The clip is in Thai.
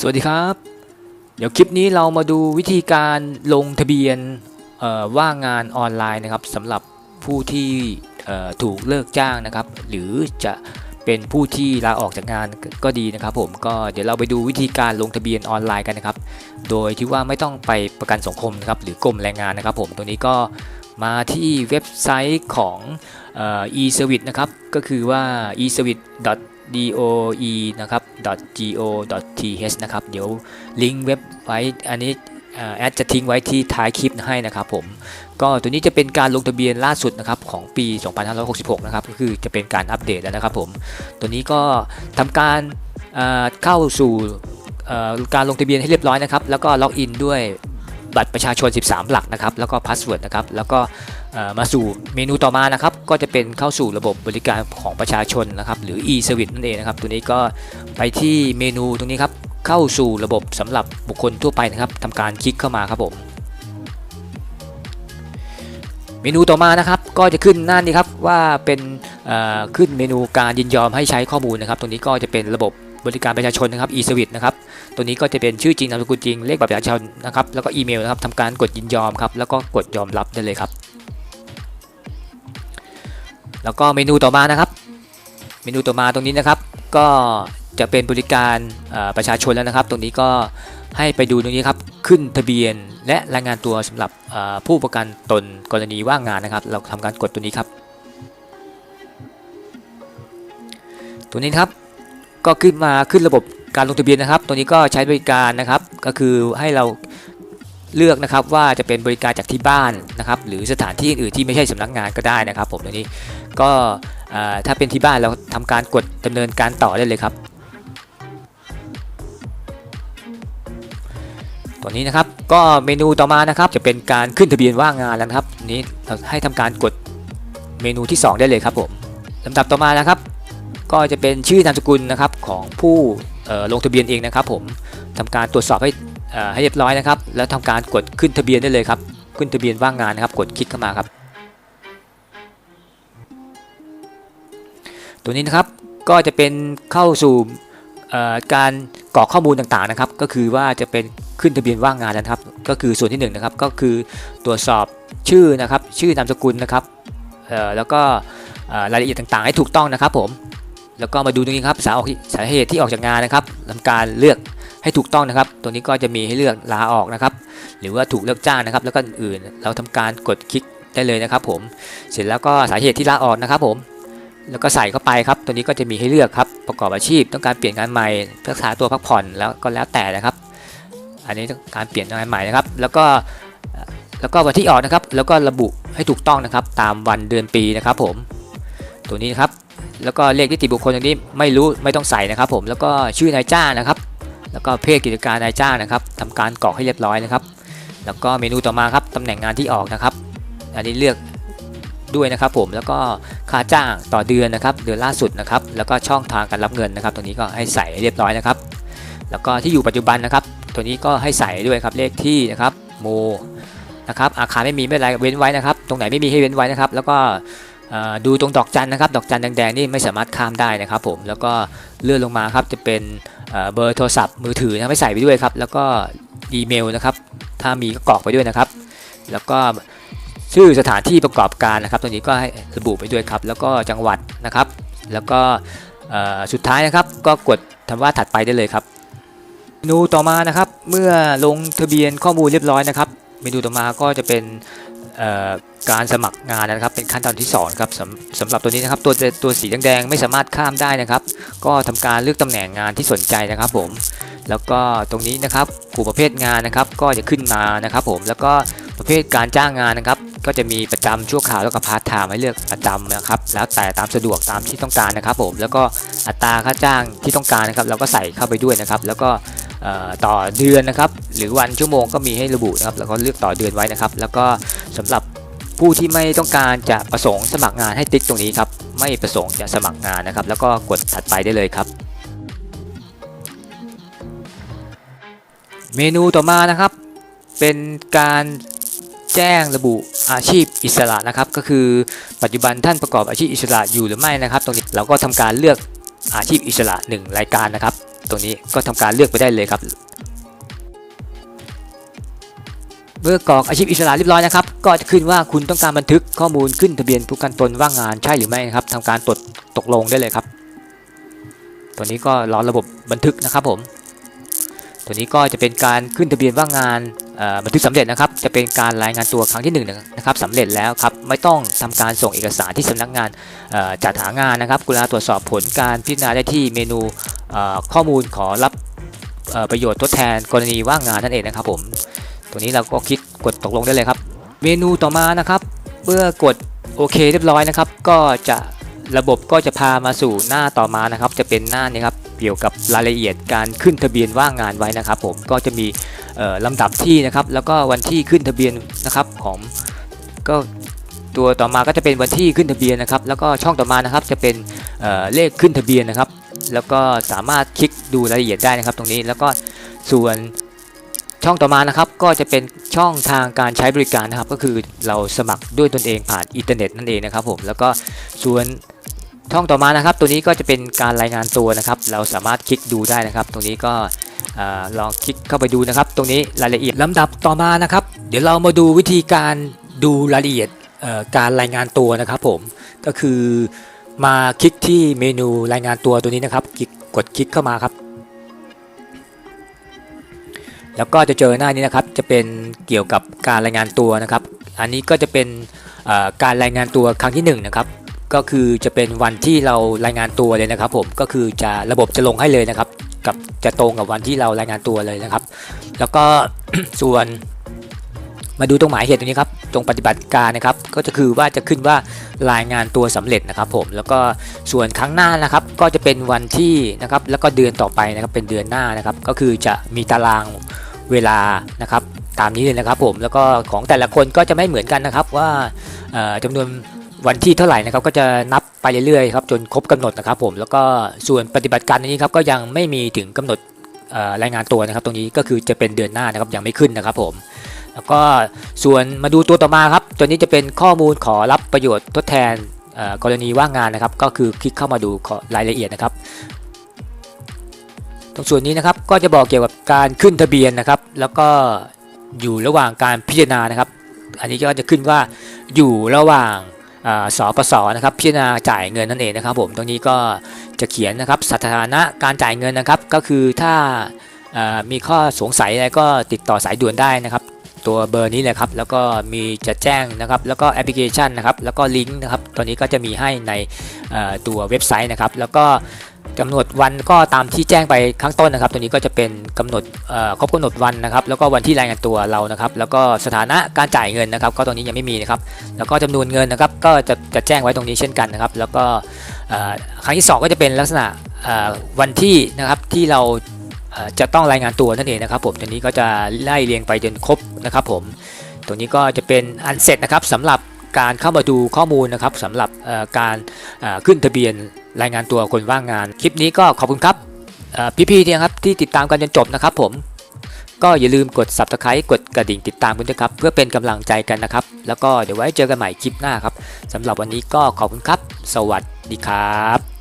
สวัสดีครับ เดี๋ยวคลิปนี้เรามาดูวิธีการลงทะเบียนว่างงานออนไลน์นะครับสำหรับผู้ที่ถูกเลิกจ้างนะครับ หรือจะเป็นผู้ที่ลาออกจากงานก็ดีนะครับ ผมก็เดี๋ยวเราไปดูวิธีการลงทะเบียนออนไลน์กันนะครับ โดยที่ว่าไม่ต้องไปประกันสังคมนะครับหรือกรมแรงงานนะครับ ผมตรงนี้ก็มาที่เว็บไซต์ของ e-service นะครับก็คือว่า e-service doe นะครับ go.th นะครับ เดี๋ยวลิงก์เว็บไว้อันนี้แอดจะทิ้งไว้ที่ท้ายคลิปให้นะครับผม ก็ตัวนี้จะเป็นการลงทะเบียนล่าสุดนะครับของปี 2566 นะครับ ก็คือจะเป็นการอัปเดตแล้วนะครับผม ตัวนี้ก็ทำการเข้าสู่การลงทะเบียนให้เรียบร้อยนะครับ แล้วก็ล็อกอินด้วย บัตรประชาชน 13 หลักนะครับ แล้วก็พาสเวิร์ดนะครับ แล้วก็มาสู่เมนูต่อมานะครับ ก็จะเป็นเข้าสู่ระบบบริการของประชาชนนะครับ หรือ e-service นั่นเองนะครับ ตัวนี้ก็ไปที่เมนูตรงนี้ครับ เข้าสู่ระบบสำหรับบุคคลทั่วไปนะครับทำการคลิกเข้ามาครับผม เมนูต่อมานะครับ ก็จะขึ้นหน้านี้ครับว่าเป็นขึ้นเมนูการยินยอมให้ใช้ข้อมูลนะครับ ตรงนี้ก็จะเป็นระบบ บริการประชาชนนะครับ e-service นะครับ ตัวนี้ก็จะเป็นชื่อจริงนามสกุลจริง เลขบัตรประชาชนนะครับ แล้วก็อีเมลนะครับทำการกดยินยอมครับ แล้วก็กดยอมรับได้เลยครับ แล้วก็เมนูต่อมานะครับ เมนูต่อมาตรงนี้นะครับ ก็จะเป็นบริการประชาชนแล้วนะครับ ตรงนี้ก็ให้ไปดูตรงนี้ครับ ขึ้นทะเบียนและรายงานตัวสำหรับผู้ประกันตนกรณีว่างงานนะครับ เราทำการกดตัวนี้ครับ ตัวนี้ครับ ก็ขึ้นมาขึ้นระบบการลงทะเบียนนะครับ ตัวนี้ก็ใช้บริการนะครับ ก็คือให้เราเลือกนะครับว่าจะเป็นบริการจากที่บ้านนะครับ หรือสถานที่อื่นที่ไม่ใช่สำนักงานก็ได้นะครับ ผมตัวนี้ก็ถ้าเป็นที่บ้านเราทำการกดดำเนินการต่อได้เลยครับ ตัวนี้นะครับก็เมนูต่อมานะครับ จะเป็นการขึ้นทะเบียนว่างงานแล้วครับนี้เราให้ทำการกดเมนูที่ 2 ได้เลยครับผมลำดับต่อมานะครับ ก็จะเป็นชื่อนามสกุลนะครับของผู้ลงทะเบียนเองนะครับ ผมทำการตรวจสอบให้เอ่อให้เรียบร้อยนะครับ แล้วทำการกดขึ้นทะเบียนได้เลยครับขึ้นทะเบียนว่างงานนะครับ กดคลิกเข้ามาครับ ตัวนี้นะครับก็จะเป็นเข้าสู่การกรอกข้อมูลต่างๆนะครับ ก็คือว่าจะเป็นขึ้นทะเบียนว่างงานนะครับ ก็คือส่วนที่1นงนะครับก็คือตรวจสอบชื่อนะครับ ชื่อนามสกุลนะครับแล้วก็รายละเอียดต่างๆ ให้ถูกต้องนะครับผม แล้วก็มาดูตรงนี้ครับสาออกสาเหตุที่ออกจากงานนะครับทำการเลือกให้ถูกต้องนะครับตรงนี้ก็จะมีให้เลือกลาออกนะครับ หรือว่าถูกเลิกจ้างนะครับ แล้วก็อื่นเราทำการกดคลิกได้เลยนะครับ ผม เสร็จแล้วก็สาเหตุที่ลาออกนะครับ ผม แล้วก็ใส่เข้าไปครับ ตัวนี้ก็จะมีให้เลือกครับ ประกอบอาชีพ ต้องการเปลี่ยนงานใหม่รักษาตัวพักผ่อนแล้วก็แล้วแต่นะครับ อันนี้การเปลี่ยนงานใหม่นะครับ แล้วก็แล้วก็วันที่ออกนะครับ แล้วก็ระบุให้ถูกต้องนะครับ ตามวันเดือนปีนะครับ ผม ตัวนี้ครับ แล้วก็เลขนิติบุคคลตรงนี้ไม่รู้ไม่ต้องใส่นะครับ ผมแล้วก็ชื่อนายจ้างนะครับ แล้วก็เพศกิจการนายจ้างนะครับทำการกรอกให้เรียบร้อยนะครับ แล้วก็เมนูต่อมาครับตำแหน่งงานที่ออกนะครับ อันนี้เลือกด้วยนะครับผมแล้วก็ค่าจ้างต่อเดือนนะครับ เดือนล่าสุดนะครับ แล้วก็ช่องทางการรับเงินนะครับ ตรงนี้ก็ให้ใส่เรียบร้อยนะครับ แล้วก็ที่อยู่ปัจจุบันนะครับ ตัวนี้ก็ให้ใส่ด้วยครับเลขที่นะครับโมนะครับอาคารไม่มีไม่ไรเว้นไว้นะครับ ตรงไหนไม่มีให้เว้นไว้นะครับ แล้วก็ ดูตรงดอกจันนะครับ ดอกจันแดงๆนี่ไม่สามารถข้ามได้นะครับผมแล้วก็เลื่อนลงมาครับจะเป็นเบอร์โทรศัพท์มือถือนะไม่ใส่ไปด้วยครับ แล้วก็อีเมลนะครับ ถ้ามีก็กรอกไปด้วยนะครับ แล้วก็ชื่อสถานที่ประกอบการนะครับ ตรงนี้ก็ให้ระบุไปด้วยครับ แล้วก็จังหวัดนะครับ แล้วก็สุดท้ายนะครับ ก็กดคำว่าถัดไปได้เลยครับเมนูต่อมานะครับ เมื่อลงทะเบียนข้อมูลเรียบร้อยนะครับ เมนูต่อมาก็จะเป็น การสมัครงานนะครับเป็นขั้นตอนที่2ครับสำสำหรับตัวนี้นะครับตัวตัวสีแดงๆไม่สามารถข้ามได้นะครับ ก็ทำการเลือกตำแหน่งงานที่สนใจนะครับผมแล้วก็ตรงนี้นะครับกลุ่มประเภทงานนะครับ ก็จะขึ้นมานะครับ ผมแล้วก็ประเภทการจ้างงานนะครับ ก็จะมีประจำชั่วคราวแล้วก็พาร์ทไทม์ให้เลือกประจำนะครับ แล้วแต่ตามสะดวกตามที่ต้องการนะครับ ผมแล้วก็อัตราค่าจ้างที่ต้องการนะครับ เราก็ใส่เข้าไปด้วยนะครับ แล้วก็ ต่อเดือนนะครับหรือวันชั่วโมงก็มีให้ระบุนะครับแล้วก็เลือกต่อเดือนไว้นะครับ แล้วก็สำหรับผู้ที่ไม่ต้องการจะประสงค์สมัครงานให้ติ๊กตรงนี้ครับไม่ประสงค์จะสมัครงานนะครับ แล้วก็กดถัดไปได้เลยครับ เมนูต่อมานะครับ เป็นการแจ้งระบุอาชีพอิสระนะครับ ก็คือปัจจุบันท่านประกอบอาชีพอิสระอยู่หรือไม่นะครับ ตรงนี้เราก็ทำการเลือกอาชีพอิสระ 1 รายการนะครับ ตรงนี้ก็ทำการเลือกไปได้เลยครับ เมื่อกรอกอาชีพอิสระเรียบร้อยนะครับ ก็จะขึ้นว่าคุณต้องการบันทึกข้อมูลขึ้นทะเบียนผู้กันตนว่างงานใช่หรือไม่นะครับทำการตดตกลงได้เลยครับ ตัวนี้ก็รอระบบบันทึกนะครับผม ตัวนี้ก็จะเป็นการขึ้นทะเบียนว่างงานบันทึกสำเร็จนะครับ จะเป็นการรายงานตัวครั้งที่หนึ่งนะครับสำเร็จแล้วครับ ไม่ต้องทำการส่งเอกสารที่สำนักงานจัดหางานนะครับกรุณาตรวจสอบผลการพิจารณาได้ที่เมนู ข้อมูลขอรับประโยชน์ทดแทนกรณีว่างงานนั่นเองนะครับผม ตัวนี้เราก็คลิกกดตกลงได้เลยครับ เมนูต่อมานะครับ เมื่อกดโอเคเรียบร้อยนะครับ ก็จะระบบก็จะพามาสู่หน้าต่อมานะครับ จะเป็นหน้านี้ครับเกี่ยวกับรายละเอียดการขึ้นทะเบียนว่างงานไว้นะครับ ผมก็จะมีลำดับที่นะครับ แล้วก็วันที่ขึ้นทะเบียนนะครับของก็ตัวต่อมาก็จะเป็นวันที่ขึ้นทะเบียนนะครับ แล้วก็ช่องต่อมานะครับจะเป็นเเลขขึ้นทะเบียนนะครับ แล้วก็สามารถคลิกดูรายละเอียดได้นะครับ ตรงนี้แล้วก็ส่วนช่องต่อมานะครับก็จะเป็นช่องทางการใช้บริการนะครับ ก็คือเราสมัครด้วยตนเองผ่านอินเทอร์เน็ตนั่นเองนะครับผมแล้วก็ส่วนช่องต่อมานะครับ ตัวนี้ก็จะเป็นการรายงานตัวนะครับ เราสามารถคลิกดูได้นะครับ ตรงนี้ก็ลองคลิกเข้าไปดูนะครับ ตรงนี้รายละเอียดลำดับต่อมานะครับ เดี๋ยวเรามาดูวิธีการดูรายละเอียดการรายงานตัวนะครับผมก็คือ มาคลิกที่เมนูรายงานตัวตัวนี้นะครับคลิกกดคลิกเข้ามาครับ แล้วก็จะเจอหน้านี้นะครับ จะเป็นเกี่ยวกับการรายงานตัวนะครับ อันนี้ก็จะเป็นการรายงานตัวครั้งที่1นงนะครับ ก็คือจะเป็นวันที่เรารายงานตัวเลยนะครับ ผม ก็คือจะระบบจะลงให้เลยนะครับ กับจะตรงกับวันที่เรารายงานตัวเลยนะครับ แล้วก็ส่วน มาดูตรงหมายเหตุตรงนี้ครับตรงปฏิบัติการนะครับก็จะคือว่าจะขึ้นว่ารายงานตัวสำเร็จนะครับผมแล้วก็ส่วนครั้งหน้านะครับก็จะเป็นวันที่นะครับแล้วก็เดือนต่อไปนะครับเป็นเดือนหน้านะครับก็คือจะมีตารางเวลานะครับตามนี้เลยนะครับผมแล้วก็ของแต่ละคนก็จะไม่เหมือนกันนะครับว่าเอ่อจำนวนวันที่เท่าไหร่นะครับก็จะนับไปเรื่อยๆครับจนครบกำหนดนะครับผมแล้วก็ส่วนปฏิบัติการนี้ครับก็ยังไม่มีถึงกำหนดรายงานตัวนะครับ ตรงนี้ก็คือจะเป็นเดือนหน้านะครับยังไม่ขึ้นนะครับผม แล้วก็ส่วนมาดูตัวต่อมาครับ ตัวนี้จะเป็นข้อมูลขอรับประโยชน์ทดแทนกรณีว่างงานนะครับ ก็คือคลิกเข้ามาดูรายละเอียดนะครับ ตรงส่วนนี้นะครับก็จะบอกเกี่ยวกับการขึ้นทะเบียนนะครับ แล้วก็อยู่ระหว่างการพิจารณานะครับ อันนี้ก็จะขึ้นว่าอยู่ระหว่างอ่าสปสนะครับพิจารณาจ่ายเงินนั่นเองนะครับ ผมตรงนี้ก็จะเขียนนะครับสถานะการจ่ายเงินนะครับ ก็คือถ้ามีข้อสงสัยอะไรก็ติดต่อสายด่วนได้นะครับ ตัวเบอร์นี้เลยครับ แล้วก็มีจะแจ้งนะครับ แล้วก็แอปพลิเคชันนะครับ แล้วก็ลิงก์นะครับตัวนี้ก็จะมีให้ในตัวเว็บไซต์นะครับ แล้วก็กำหนดวันก็ตามที่แจ้งไปข้างต้นนะครับ ตัวนี้ก็จะเป็นกำหนดครบกำหนดวันนะครับ แล้วก็วันที่รายงานตัวเรานะครับ แล้วก็สถานะการจ่ายเงินนะครับ ก็ตรงนี้ยังไม่มีนะครับ แล้วก็จำนวนเงินนะครับ ก็จะจะแจ้งไว้ตรงนี้เช่นกันนะครับ แล้วก็ครั้งที่สองก็จะเป็นลักษณะวันที่นะครับที่เรา จะต้องรายงานตัวนั่นเองนะครับผมตัวนี้ก็จะไล่เรียงไปจนครบนะครับผมตรงนี้ก็จะเป็นอันเสร็จนะครับสำหรับการเข้ามาดูข้อมูลนะครับสำหรับการขึ้นทะเบียนรายงานตัวคนว่างงาน คลิปนี้ก็ขอบคุณครับพี่ๆเนี่ครับที่ติดตามกันจนจบนะครับผมก็อย่าลืมกด subscribe กดกระดิ่งติดตามกันด้วยครับ เพื่อเป็นกำลังใจกันนะครับ แล้วก็เดี๋ยวไว้เจอกันใหม่คลิปหน้าครับสำหรับวันนี้ก็ขอบคุณครับ สวัสดีครับ